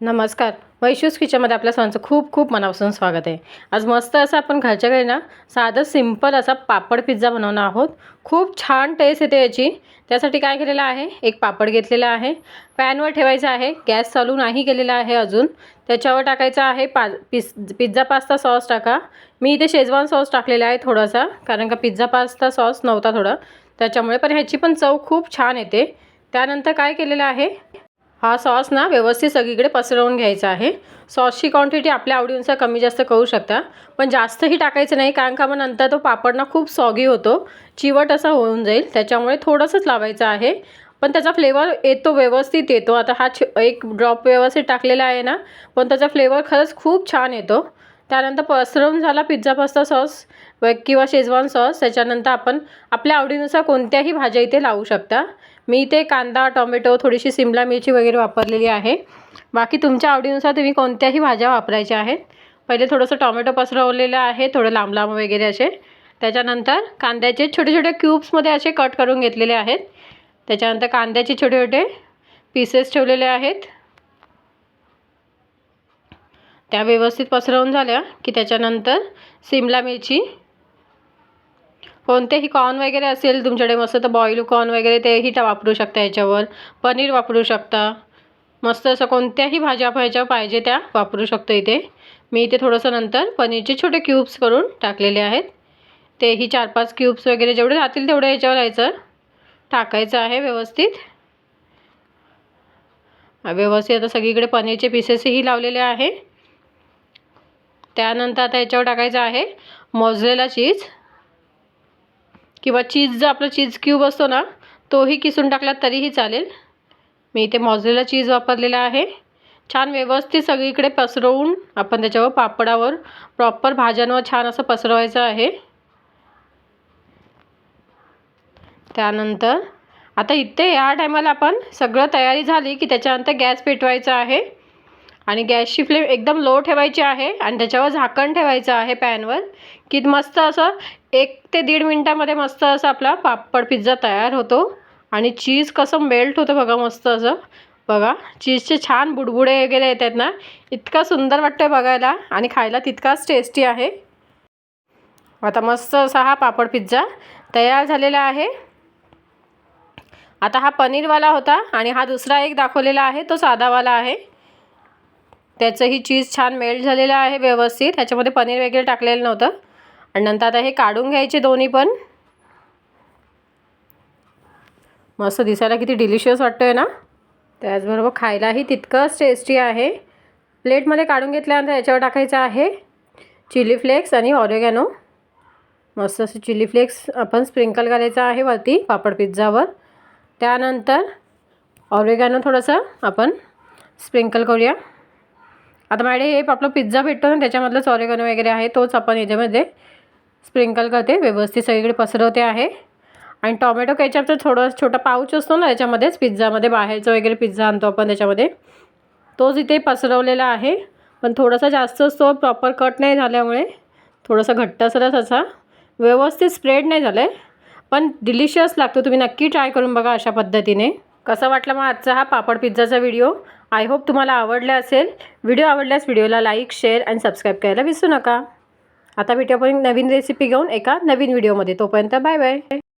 नमस्कार. वैशूस किचनमध्ये आपल्या सर्वांचं खूप खूप मनापासून स्वागत आहे. आज मस्त असं आपण घरच्या घरी ना साधं सिंपल असा पापड पिझ्झा बनवणार आहोत. खूप छान टेस्ट येते याची. त्यासाठी काय केलेलं आहे? एक पापड घेतलेला आहे. पॅनवर ठेवायचं आहे. गॅस चालू नाही केलेला आहे अजून. त्याच्यावर टाकायचं आहे पा पिस पिझ्झा पास्ता सॉस टाका. मी इथे शेजवान सॉस टाकलेला आहे थोडासा कारण का पिझ्झा पास्ता सॉस नव्हता थोडं. त्याच्यामुळे पण ह्याची पण चव खूप छान येते. त्यानंतर काय केलेलं आहे? हा सॉस ना व्यवस्थित सगळीकडे पसरवून घ्यायचा आहे. सॉसची क्वांटिटी आपल्या आवडीनुसार कमी जास्त करू शकता. पण जास्तही टाकायचं नाही कारण का मग नंतर तो पापड ना खूप सॉगी होतो. चिवट असा होऊन जाईल त्याच्यामुळे थोडंसंच लावायचं आहे. पण त्याचा फ्लेवर येतो व्यवस्थित येतो. आता हा छ एक ड्रॉप व्यवस्थित टाकलेला आहे ना पण त्याचा फ्लेवर खरंच खूप छान येतो. त्यानंतर पसरवून झाला पिझ्झा पास्ता सॉस किंवा शेजवान सॉस त्याच्यानंतर आपण आपल्या आवडीनुसार कोणत्याही भाज्या इथे लावू शकता. मी इथे कांदा टोमॅटो थोडीशी सिमला मिरची वगैरे वापरलेली आहे. बाकी तुमच्या आवडीनुसार तुम्ही कोणत्याही भाज्या वापरायच्या आहेत. पहिले थोडंसं टोमॅटो पसरवलेलं आहे थोडं लांब लांब वगैरे असे. त्याच्यानंतर कांद्याचे छोटे छोटे क्यूब्समध्ये असे कट करून घेतलेले आहेत. त्याच्यानंतर कांद्याचे छोटे छोटे पीसेस ठेवलेले आहेत. त्या व्यवस्थित पसरवून झाल्या की त्याच्यानंतर सिमला मिरची कोणतेही कॉर्न वगैरे असेल तुमच्याकडे मस्त तर बॉईल कॉर्न वगैरे तेही टा वापरू शकता याच्यावर. पनीर वापरू शकता. मस्त असं कोणत्याही भाज्या आपण पाहिजे त्या वापरू शकतो इथे. मी इथे थोडंसं नंतर पनीरचे छोटे क्यूब्स करून टाकलेले आहेत. तेही चार पाच क्यूब्स वगैरे जेवढे राहतील तेवढे ह्याच्यावर यायचं. टाकायचं आहे व्यवस्थित. व्यवस्थित. आता सगळीकडे पनीरचे पीसेसही लावलेले आहे. त्यानंतर आता याच्यावर टाकायचं आहे मोजलेला चीज किंवा चीज जो आपला चीज क्यूब असतो ना तोही किसून टाकला तरीही चालेल. मी इथे मॉझरेला चीज वापरलेला आहे. छान व्यवस्थित सगळीकडे पसरवून आपण त्याच्यावर पापडावर प्रॉपर भाज्यांवर छान असं पसरवायचं आहे. त्यानंतर आता इथे या टायमाला आपण सगळं तयारी झाली की त्याच्यानंतर गॅस पेटवायचा आहे. आणि गॅसची फ्लेम एकदम लो ठेवायची आहे आणि त्याच्यावर झाकण ठेवायचं आहे पॅनवर की मस्त असं एक ते दीड मिनटामध्ये मस्त असं आपला पापड पिझ्झा तयार होतो. आणि चीज कसं मेल्ट होतं बघा मस्त असं. बघा चीजचे छान बुडबुडे वगैरे येतात ना. इतका सुंदर वाटतं आहे बघायला आणि खायला तितकाच टेस्टी आहे. आता मस्त असा हा पापड पिझ्झा तयार झालेला आहे. आता हा पनीरवाला होता आणि हा दुसरा एक दाखवलेला आहे तो साधावाला आहे. त्याचंही चीज छान मेल्ट झालेलं आहे व्यवस्थित. ह्याच्यामध्ये पनीर वगैरे टाकलेलं नव्हतं. आणि नंतर आता हे काढून घ्यायचे दोन्ही पण. मस्त दिसायला किती डिलिशियस वाटतो आहे ना? त्याचबरोबर खायलाही तितकंच टेस्टी आहे. प्लेटमध्ये काढून घेतल्यानंतर याच्यावर टाकायचं आहे चिली फ्लेक्स आणि ऑरेगॅनो मस्त असं चिली फ्लेक्स आपण स्प्रिंकल करायचं आहे वरती पापड पिझ्झावर. त्यानंतर ऑरेगॅनो थोडंसं आपण स्प्रिंकल करूया. आता मॅडम हे आपलं पिझ्झा भेटतो ना त्याच्यामधलं सॉरेगन वगैरे आहे तोच आपण याच्यामध्ये स्प्रिंकल करते व्यवस्थित सगळीकडे पसरवते आहे. आणि टॉमॅटो केचपचा थोडं छोटा पाऊच असतो ना याच्यामध्येच पिझ्झामध्ये बाहेरचं वगैरे पिझ्झा आणतो आपण त्याच्यामध्ये. तोच इथे पसरवलेला आहे पण थोडासा जास्त तो प्रॉपर कट नाही झाल्यामुळे थोडंसं घट्टसरच असा. व्यवस्थित स्प्रेड नाही झालं आहे पण डिलिशियस लागतो तुम्ही नक्की ट्राय करून बघा अशा पद्धतीने. कसा वाटला मग आजचा हा पापड पिझ्झाचा व्हिडिओ? आय होप तुम्हाला आवडला असेल. व्हिडिओ आवडल्यास व्हिडिओला लाईक शेअर आणि सबस्क्राईब करायला विसरू नका. आता भेटू आपण नवीन रेसिपी घेऊन एका नवीन व्हिडिओमध्ये तोपर्यंत बाय बाय